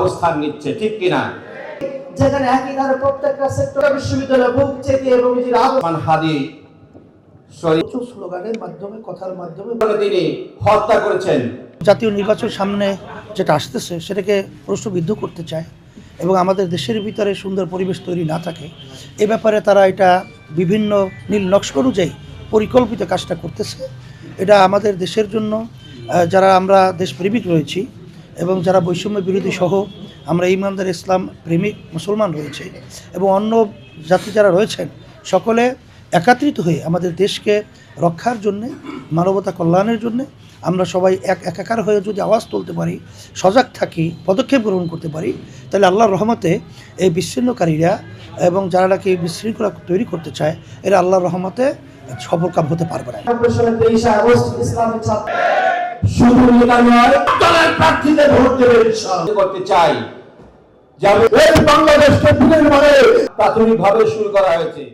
অবস্থান নিচ্ছে ঠিক কিনা? যেখানে একই ধারে প্রত্যেকটা সেক্টর বিশ্ববিদ্যালয় বুক চেকে এবং নিজের আলো মান হাদি স্লোগানের মাধ্যমে কথার মাধ্যমে তিনি হত্যা করেছেন। জাতীয় নির্বাচন সামনে যেটা আসতেছে সেটাকে প্রশ্নবিদ্ধ করতে চায় এবং আমাদের দেশের ভিতরে সুন্দর পরিবেশ তৈরি না থাকে এ ব্যাপারে তারা এটা বিভিন্ন নীল নকশা অনুযায়ী পরিকল্পিত কাজটা করতেছে। এটা আমাদের দেশের জন্য যারা আমরা দেশপ্রেমিক রয়েছি এবং যারা বৈষম্য বিরোধী সহ আমরা ইমানদার ইসলাম প্রেমিক মুসলমান রয়েছে এবং অন্য জাতি যারা রয়েছেন, সকলে একাত্রিত হয়ে আমাদের দেশকে রক্ষার জন্যে, মানবতা কল্যাণের জন্যে আমরা সবাই এক একাকার হয়ে যদি আওয়াজ তুলতে পারি, সজাগ থাকি, পদক্ষেপ গ্রহণ করতে পারি, তাহলে আল্লাহর রহমতে এই বিচ্ছিন্নকারীরা এবং যারা নাকি বিশৃঙ্খলা তৈরি করতে চায়, এরা আল্লাহর রহমতে সফল কাম হতে পারবে না। প্রার্থীদের ভোট দেবে। করতে চাই যাবে বাংলাদেশকে বাংলাদেশকে পুনর্বারে প্রাথমিকভাবে শুরু করা হয়েছে